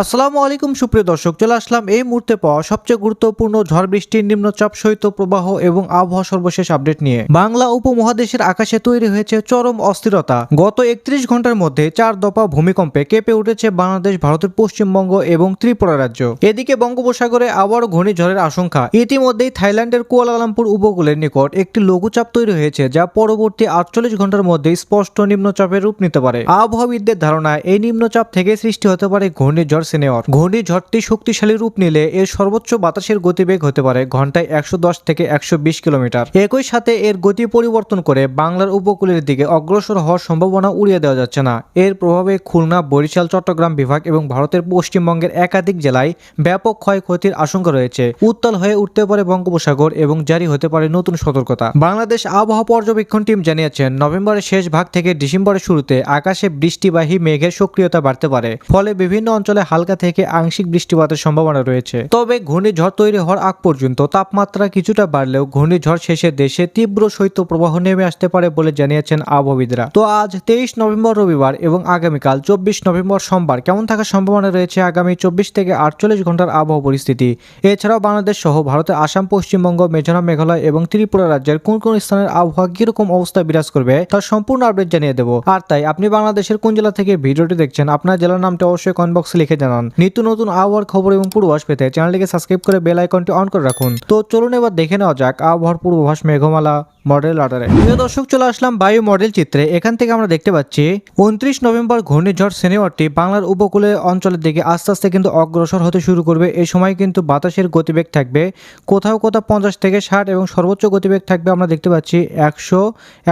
আসসালামু আলাইকুম, সুপ্রিয় দর্শক, চলে আসলাম এই মুহূর্তে পাওয়া সবচেয়ে গুরুত্বপূর্ণ ঝড় বৃষ্টির নিম্নচাপ শৈত্য প্রবাহ এবং আবহাওয়া সর্বশেষ আপডেট নিয়ে। বাংলা উপমহাদেশের আকাশে তৈরি হয়েছে চরম অস্থিরতা। গত একত্রিশ ঘণ্টার মধ্যে চার দফা ভূমিকম্পে কেঁপে উঠেছে বাংলাদেশ, ভারতের পশ্চিমবঙ্গ এবং ত্রিপুরা রাজ্য। এদিকে বঙ্গোপসাগরে আবারও ঘূর্ণিঝড়ের আশঙ্কা। ইতিমধ্যেই থাইল্যান্ডের কুয়ালালামপুর উপকূলের নিকট একটি লঘুচাপ তৈরি হয়েছে, যা পরবর্তী আটচল্লিশ ঘণ্টার মধ্যে স্পষ্ট নিম্নচাপের রূপ নিতে পারে। আবহাওয়াবিদদের ধারণা এই নিম্নচাপ থেকে সৃষ্টি হতে পারে ঘূর্ণিঝড় সিনেয়র ঘূর্ণিঝড়টি শক্তিশালী রূপ নিলে এর সর্বোচ্চ বাতাসের গতিবেগ হতে পারে ঘন্টায় একশো দশ থেকে একশো বিশ কিলোমিটার। একই সাথে এর গতি পরিবর্তন করে বাংলার উপকূলের দিকে অগ্রসর হওয়ার সম্ভাবনা উড়িয়ে দেওয়া যাচ্ছে না। এর প্রভাবে খুলনা, বরিশাল, চট্টগ্রাম বিভাগ এবং ভারতের পশ্চিমবঙ্গের একাধিক জেলায় ব্যাপক ক্ষয়ক্ষতির আশঙ্কা রয়েছে। উত্তাল হয়ে উঠতে পারে বঙ্গোপসাগর এবং জারি হতে পারে নতুন সতর্কতা। বাংলাদেশ আবহাওয়া পর্যবেক্ষণ টিম জানিয়েছেন, নভেম্বরের শেষ ভাগ থেকে ডিসেম্বরের শুরুতে আকাশে বৃষ্টিবাহী মেঘের সক্রিয়তা বাড়তে পারে। ফলে বিভিন্ন অঞ্চলে হালকা থেকে আংশিক বৃষ্টিপাতের সম্ভাবনা রয়েছে। তবে ঘূর্ণিঝড় তৈরি হওয়ার আগ পর্যন্ত তাপমাত্রা কিছুটা বাড়লেও ঘূর্ণিঝড় শেষে দেশে তীব্র শৈত্য প্রবাহ নেমে আসতে পারে বলে জানিয়েছেন আবহাওয়িদরা তো আজ তেইশ নভেম্বর রবিবার এবং আগামীকাল চব্বিশ নভেম্বর সোমবার কেমন থাকার সম্ভাবনা রয়েছে আগামী চব্বিশ থেকে আটচল্লিশ ঘণ্টার আবহাওয়া পরিস্থিতি? এছাড়াও বাংলাদেশ সহ ভারতের আসাম, পশ্চিমবঙ্গ মেঘালয় মেঘালয় এবং ত্রিপুরা রাজ্যের কোন কোন স্থানের আবহাওয়া কীরকম অবস্থা বিরাজ করবে তার সম্পূর্ণ আপডেট জানিয়ে দেবো। আর তাই আপনি বাংলাদেশের কোন জেলা থেকে ভিডিওটি দেখছেন, আপনার জেলার নামটা অবশ্যই কমেন্ট বক্সে লিখে জানান। নিত্য নতুন আবহাওয়ার খবর এবং পূর্বাভাস পেতে চ্যানেলটিকে সাবস্ক্রাইব করে বেল আইকনটি অন করে রাখুন। তো চলুন এবার দেখে নেওয়া যাক আবহাওয়ার পূর্বাভাস মেঘমালা। মডেল আর্ডারে প্রিয় দর্শক, চলে আসলাম বায়ু মডেল চিত্রে। এখান থেকে আমরা দেখতে পাচ্ছি, উনত্রিশ নভেম্বর ঘূর্ণিঝড় সিনেমাটি বাংলার উপকূলে অঞ্চলের দিকে আস্তে আস্তে কিন্তু অগ্রসর হতে শুরু করবে। এই সময় কিন্তু বাতাসের গতিবেগ থাকবে কোথাও কোথাও পঞ্চাশ থেকে ষাট এবং সর্বোচ্চ গতিবেগ থাকবে আমরা দেখতে পাচ্ছি একশো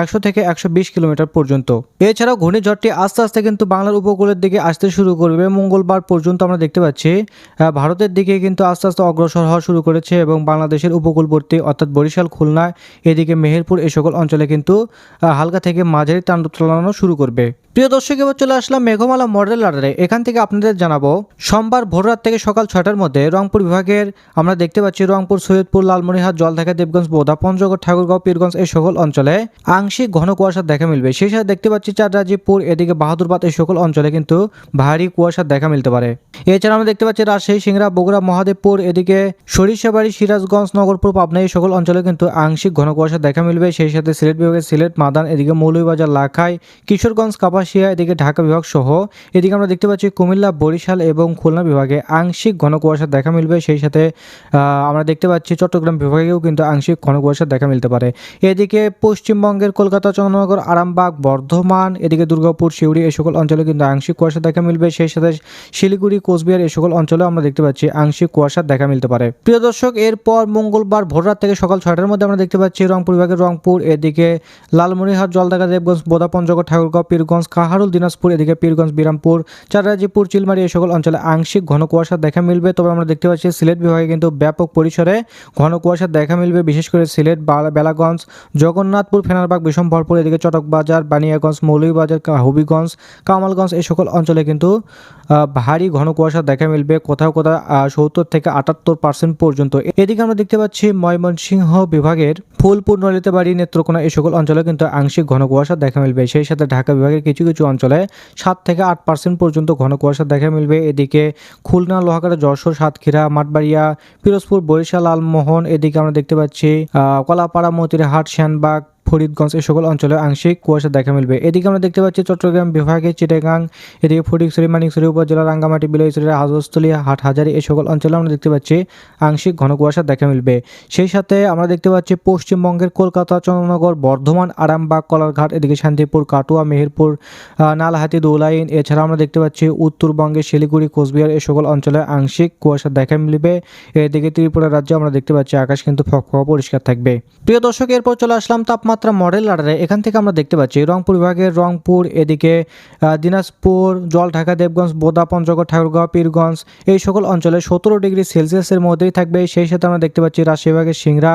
একশো থেকে একশো বিশ কিলোমিটার পর্যন্ত। এছাড়াও ঘূর্ণিঝড়টি আস্তে আস্তে কিন্তু বাংলার উপকূলের দিকে আসতে শুরু করবে। মঙ্গলবার পর্যন্ত আমরা দেখতে পাচ্ছি ভারতের দিকে কিন্তু আস্তে আস্তে অগ্রসর হওয়া শুরু করেছে এবং বাংলাদেশের উপকূলবর্তী, অর্থাৎ বরিশাল, খুলনা, এদিকে মেহেরপুর এই সকল অঞ্চলে কিন্তু হালকা থেকে মাঝারি তাণ্ডব চালানো শুরু করবে। প্রিয় দর্শক, এবার চলে আসলাম মেঘমালা মডেল আর্ডারে এখান থেকে আপনাদের জানাব, সোমবার ভোররাত থেকে সকাল ছটার মধ্যে রংপুর বিভাগের আমরা দেখতে পাচ্ছি রংপুর, সৈয়দপুর, লালমনিরহাট, জলঢাকা, দেবগঞ্জ বোদা পঞ্চগড় ঠাকুরগাঁও, পীরগঞ্জ এই সকল অঞ্চলে আংশিক ঘন কুয়াশা দেখা মিলবে। সেই সাথে দেখতে পাচ্ছি চাররাজিপুর এদিকে বাহাদুরবাদ এই সকল অঞ্চলে কিন্তু ভারী কুয়াশার দেখা মিলতে পারে। এছাড়া আমরা দেখতে পাচ্ছি রাজশাহী, সিংড়া, বগুড়া, মহাদেবপুর, এদিকে সরিষাবাড়ি, সিরাজগঞ্জ, নগরপুর, পাবনা এই সকল অঞ্চলে কিন্তু আংশিক ঘন কুয়াশা দেখা মিলবে। সেই সাথে সিলেট বিভাগের সিলেট, মাদান, এদিকে মৌলভীবাজার, লাখাই, কিশোরগঞ্জ কাপাসিয়া এদিকে ঢাকা বিভাগ সহ, এদিকে আমরা দেখতে পাচ্ছি কুমিল্লা, বরিশাল এবং খুলনা বিভাগে আংশিক ঘন কুয়াশা দেখা মিলবে। সেই সাথে আমরা দেখতে পাচ্ছি চট্টগ্রাম বিভাগেও কিন্তু আংশিক ঘন কুয়াশা দেখা মিলতে পারে। এদিকে পশ্চিমবঙ্গের কলকাতা, চন্দ্রনগর, আরামবাগ, বর্ধমান, এদিকে দুর্গাপুর শিউড়ি এই সকল অঞ্চলে কিন্তু আংশিক কুয়াশা দেখা মিলবে। সেই সাথে শিলিগুড়ি, কোচবিহার এই সকল অঞ্চলেও আমরা দেখতে পাচ্ছি আংশিক কুয়াশা দেখা মিলতে পারে। প্রিয় দর্শক, এরপর মঙ্গলবার ভোররাত থেকে সকাল ছয়টার মধ্যে আমরা দেখতে পাচ্ছি রংপুর বিভাগের রংপুর, এদিকে লালমনিরহাট, জলঢাকা, দেবগঞ্জ বোদা পঞ্চগড় ঠাকুরগাঁও, পীরগঞ্জ কাহারুল, দিনাজপুর, এদিকে পীরগঞ্জ, বিরামপুর চারাজিপুর চিলমারি, এই সকল অঞ্চলে আংশিক ঘন কুয়াশা দেখা মিলবে। তবে আমরা দেখতে পাচ্ছি সিলেট বিভাগে কিন্তু ব্যাপক পরিসরে ঘন কুয়াশা দেখা মিলবে, বিশেষ করে সিলেট বেলাগঞ্জ, জগন্নাথপুর, ফেনারবাগ বিষমভরপুর এদিকে চটকবাজার, বানিয়াগঞ্জ, মৌলভীবাজার কা- হবিগঞ্জ কামালগঞ্জ, এই সকল অঞ্চলে কিন্তু ভারী ঘন কুয়াশা দেখা মিলবে, কোথাও কোথাও সত্তর থেকে আটাত্তর পার্সেন্ট পর্যন্ত। এদিকে আমরা দেখতে পাচ্ছি ময়মনসিংহ বিভাগের ফুলপুর, নলিতাবাড়ি, নেত্রকোনা, এই সকল অঞ্চলে কিন্তু আংশিক ঘন কুয়াশা দেখা মিলবে। সেই সাথে ঢাকা বিভাগের কিছু কিছু কিছু অঞ্চলে সাত থেকে আট পার্সেন্ট পর্যন্ত ঘন কুয়াশা দেখা মিলবে। এদিকে খুলনা, লোহাগাড়া, যশোর, সাতক্ষীরা, মাঠবাড়িয়া, পিরোজপুর, বরিশাল, লালমোহন, এদিকে আমরা দেখতে পাচ্ছি কলাপাড়া, মতিরহাট শ্যানবাগ ফরিদগঞ্জ এই সকল অঞ্চলে আংশিক কুয়াশা দেখা মিলবে। এদিকে আমরা দেখতে পাচ্ছি চট্টগ্রাম, বিভাগে চিটাগাং, এদিকে ফটিকছড়ি মানিকছড়ি উপজেলা, রাঙ্গামাটি বিলাইছড়ি হাজস্থলী হাটহাজারি এই সকল অঞ্চলে আমরা দেখতে পাচ্ছি আংশিক ঘন কুয়াশা দেখা মিলবে। সেই সাথে আমরা দেখতে পাচ্ছি পশ্চিমবঙ্গের কলকাতা চন্দ্রনগর বর্ধমান, আরামবাগ, কলারঘাট, এদিকে শান্তিপুর, কাটুয়া, মেহেরপুর নালহাতি দৌলাইন এছাড়া আমরা দেখতে পাচ্ছি উত্তরবঙ্গের শিলিগুড়ি, কোচবিহার এই সকল অঞ্চলে আংশিক কুয়াশা দেখা মিলবে। এদিকে ত্রিপুরা রাজ্যে আমরা দেখতে পাচ্ছি আকাশ কিন্তু ফকফকা পরিষ্কার থাকবে। প্রিয় দর্শক, এরপর চলে আসলাম তাপমাত্রা মডেল আর্ডারে এখান থেকে আমরা দেখতে পাচ্ছি রংপুর বিভাগের রংপুর, এদিকে দিনাজপুর জলঢাকা দেবগঞ্জ বোদা পঞ্চগড় ঠাকুরগাঁও, পীরগঞ্জ এই সকল অঞ্চলে সতেরো ডিগ্রি সেলসিয়াসের মধ্যেই থাকবে। সেই সাথে আমরা দেখতে পাচ্ছি রাজশাহী বিভাগের সিংড়া,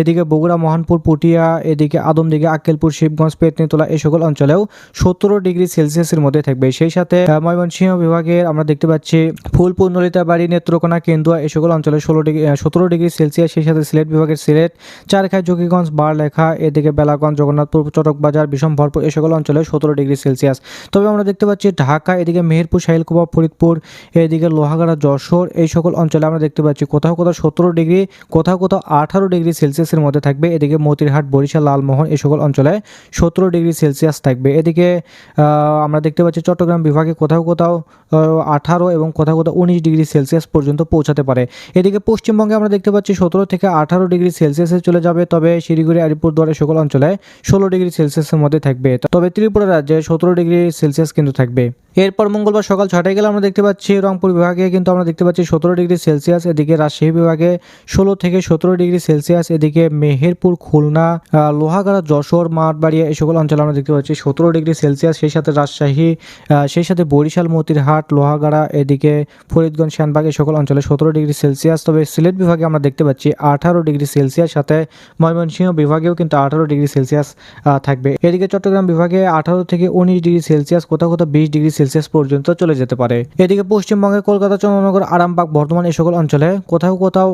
এদিকে বগুড়া, মহানপুর, পুটিয়া, এদিকে আদমদিঘি, আক্কেলপুর, শিবগঞ্জ, পেতনিতলা এই সকল অঞ্চলেও সতেরো ডিগ্রি সেলসিয়াসের মধ্যে থাকবে। সেই সাথে ময়মনসিংহ বিভাগের আমরা দেখতে পাচ্ছি ফুলপুর, নলিতাবাড়ি, নেত্রকোনা, কেন্দুয়া এই সকল অঞ্চলে ষোলো ডিগ্রি সতেরো ডিগ্রি সেলসিয়াস। সেই সাথে সিলেট বিভাগের সিলেট, চারখাই, জকিগঞ্জ, বারলেখা, এদিকে বেলা মেলাগঞ্জ জগন্নাথপুর চটক বাজার বিষম, ভরপুর এ সকল অঞ্চলে সতেরো ডিগ্রি সেলসিয়াস। তবে আমরা দেখতে পাচ্ছি ঢাকা, এদিকে মেহেরপুর, শাহিলকুবা, ফরিদপুর, এদিকে লোহাগাড়া, যশোর এই সকল অঞ্চলে আমরা দেখতে পাচ্ছি কোথাও কোথাও সতেরো ডিগ্রি, কোথাও কোথাও আঠারো ডিগ্রি সেলসিয়াসের মধ্যে থাকবে। এদিকে মতিরহাট, বরিশাল, লালমোহন এই সকল অঞ্চলে সতেরো ডিগ্রি সেলসিয়াস থাকবে। এদিকে আমরা দেখতে পাচ্ছি চট্টগ্রাম বিভাগে কোথাও কোথাও আঠারো এবং কোথাও কোথাও উনিশ ডিগ্রি সেলসিয়াস পর্যন্ত পৌঁছাতে পারে। এদিকে পশ্চিমবঙ্গে আমরা দেখতে পাচ্ছি সতেরো থেকে আঠারো ডিগ্রি সেলসিয়াসে চলে যাবে। তবে শিলিগুড়ি, আলিপুরদুয়ার সকল অঞ্চলে ষোলো ডিগ্রি সেলসিয়াসের মধ্যে থাকবে। তবে ত্রিপুরা রাজ্যে সতেরো ডিগ্রি সেলসিয়াস কিন্তু থাকবে। এরপর মঙ্গলবার সকাল ছটায় গেলে আমরা দেখতে পাচ্ছি, রংপুর বিভাগে কিন্তু আমরা দেখতে পাচ্ছি সতেরো ডিগ্রি সেলসিয়াস, এদিকে রাজশাহী বিভাগে ষোলো থেকে সতেরো ডিগ্রি সেলসিয়াস, এদিকে মেহেরপুর, খুলনা লোহাগাড়া, যশোর, মাঠবাড়িয়া এই সকল অঞ্চলে আমরা দেখতে পাচ্ছি সতেরো ডিগ্রি সেলসিয়াস, সেই সাথে রাজশাহী সেই সাথে বরিশাল, মতিরহাট, লোহাগাড়া, এদিকে ফরিদগঞ্জ শ্যানবাগ এই সকল অঞ্চলে সতেরো ডিগ্রি সেলসিয়াস। তবে সিলেট বিভাগে আমরা দেখতে পাচ্ছি আঠারো ডিগ্রি সেলসিয়াস, সাথে ময়মনসিংহ বিভাগেও কিন্তু আঠারো ডিগ্রি সেলসিয়াস থাকবে। এদিকে চট্টগ্রাম বিভাগে আঠারো থেকে উনিশ ডিগ্রি সেলসিয়াস, কোথাও কোথাও বিশ ডিগ্রি সেলসিয়াস পর্যন্ত চলে যেতে পারে। এদিকে পশ্চিমবঙ্গে কলকাতা, চন্দ্রনগর, আরামবাগ, বর্ধমান এই সকল অঞ্চলে কোথাও কোথাও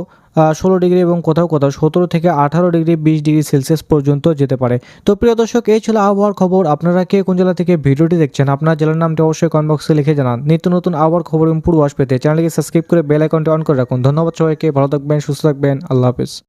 ষোলো ডিগ্রি এবং কোথাও কোথাও সতেরো থেকে আঠারো ডিগ্রি, বিশ ডিগ্রি সেলসিয়াস পর্যন্ত যেতে পারে। তো প্রিয় দর্শক, এই ছিল আবহাওয়ার খবর। আপনারা কে কোন জেলা থেকে ভিডিওটি দেখছেন, আপনার জেলার নামটি অবশ্যই কমেন্ট বক্সে লিখে জানান। নিত্য নতুন আবহাওয়ার খবর এবং পূর্বাস পেতে চ্যানেলকে সাবস্ক্রাইব করে বেল আইকনটি অন করে রাখুন। ধন্যবাদ সবাইকে, ভালো থাকবেন, সুস্থ থাকবেন, আল্লাহ হাফিজ।